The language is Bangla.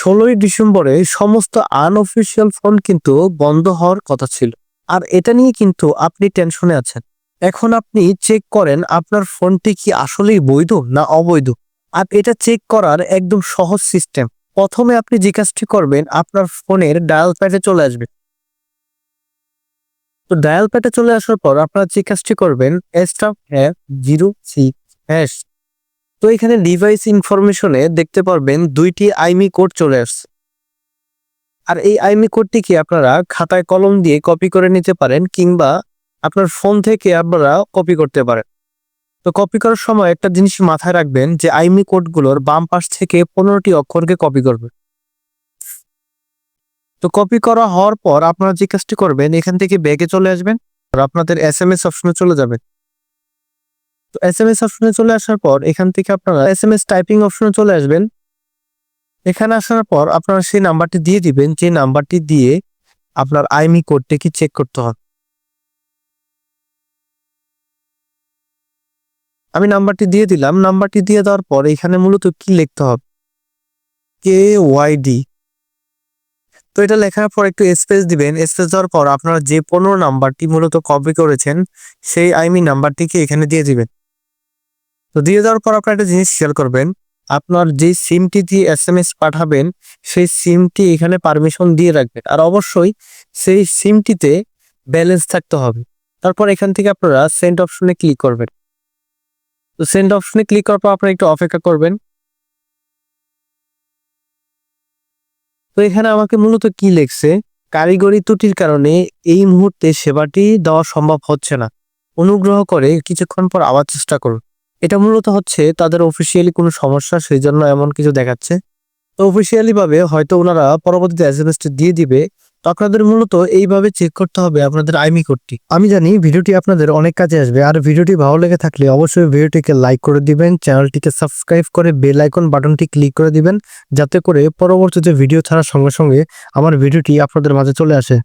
ষোলোই ডিসেম্বরে সমস্ত আনঅফিসিয়াল ফোন কিন্তু বন্ধ হওয়ার কথা ছিল। আর এটা নিয়ে কিন্তু আপনি টেনশনে আছেন। এখন আপনি চেক করেন আপনার ফোনটি কি আসলেই বৈধ না অবৈধ? আর এটা চেক করার একদম সহজ সিস্টেম প্রথমে আপনি যে কাজটি করবেন, আপনার ফোনের ডায়াল প্যাডে চলে আসবে। তো ডায়াল প্যাডে চলে আসার পর আপনারা যে কাজটি করবেন staff have zero six hash তো এখানে ডিভাইস ইনফরমেশনে দেখতে পারবেন দুইটি আইমি কোড চলে আসছে। আর এই আইমি কোডটি কি আপনারা খাতায় কলম দিয়ে কপি করে নিতে পারেন কিংবা আপনার ফোন থেকে আপনারা কপি করতে পারেন। তো কপি করার সময় একটা জিনিস মাথায় রাখবেন যে আইমি কোডগুলোর বাম পাশ থেকে পনেরোটি অক্ষরকে কপি করবে তো কপি করা হওয়ার পর আপনারা যে কাজটি করবেন, এখান থেকে ব্যাগে চলে আসবেন। আর আপনাদের এস এম এস অপশনে চলে যাবেন। তো এস এম এস অপশনে চলে আসার পর এখান থেকে আপনারা এস এম এস টাইপিং অপশনে চলে আসবেন। এখানে আসার পর আপনারা সেই নাম্বারটি দিয়ে দিবেন, যে নাম্বারটি দিয়ে আপনার আইমি কোডটি কি চেক করতে হবে। আমি নাম্বারটি দিয়ে দিলাম, নাম্বারটি দিয়ে দেওয়ার পর এখানে মূলত কি লিখতে হবে? কে ওয়াইডি তো এটা লেখার পর একটু স্পেস দিবেন স্পেস দেওয়ার পর আপনারা যে পনেরো নাম্বারটি মূলত কপি করেছেন, সেই আইমি নাম্বারটিকে এখানে দিয়ে দিবেন। তো দিয়ে দেওয়ার পর আপনারা একটা জিনিস শেয়ার করবেন, আপনার যে সিমটি দিয়ে এস এম এস পাঠাবেন, সেই সিমটি এখানে পারমিশন দিয়ে রাখবেন। আর অবশ্যই সেই সিমটিতে ব্যালেন্স থাকতে হবে। তারপর এখান থেকে আপনারা সেন্ড অপশনে ক্লিক করবেন। তো সেন্ড অপশনে ক্লিক করার পর আপনারা একটু অপেক্ষা করবেন। তো এখানে আমাকে মূলত কি লেখছে? কারিগরি ত্রুটির কারণে এই মুহূর্তে সেবাটি দেওয়া সম্ভব হচ্ছে না। অনুগ্রহ করে কিছুক্ষণ পর আবার চেষ্টা করুন। এটা মূলত হচ্ছে তাদের অফিসিয়ালি কোনো সমস্যা সেই জন্য এমন কিছু দেখাচ্ছে। তো অফিসিয়ালি ভাবে হয়তো ওনারা পরবর্তীতে এস এম দিয়ে দিবে। তো আপনাদের মূলত এইভাবে চেক করতে হবে আপনাদের আইমি কোডটি। আমি জানি ভিডিওটি আপনাদের অনেক কাজে আসবে, আর ভিডিওটি ভালো লেগে থাকলে অবশ্যই ভিডিওটিকে লাইক করে দিবেন চ্যানেলটিকে সাবস্ক্রাইব করে বেল আইকন বাটনটি ক্লিক করে দিবেন, যাতে করে পরবর্তীতে ভিডিও ছাড়ার সঙ্গে সঙ্গে আমার ভিডিওটি আপনাদের মাঝে চলে আসে।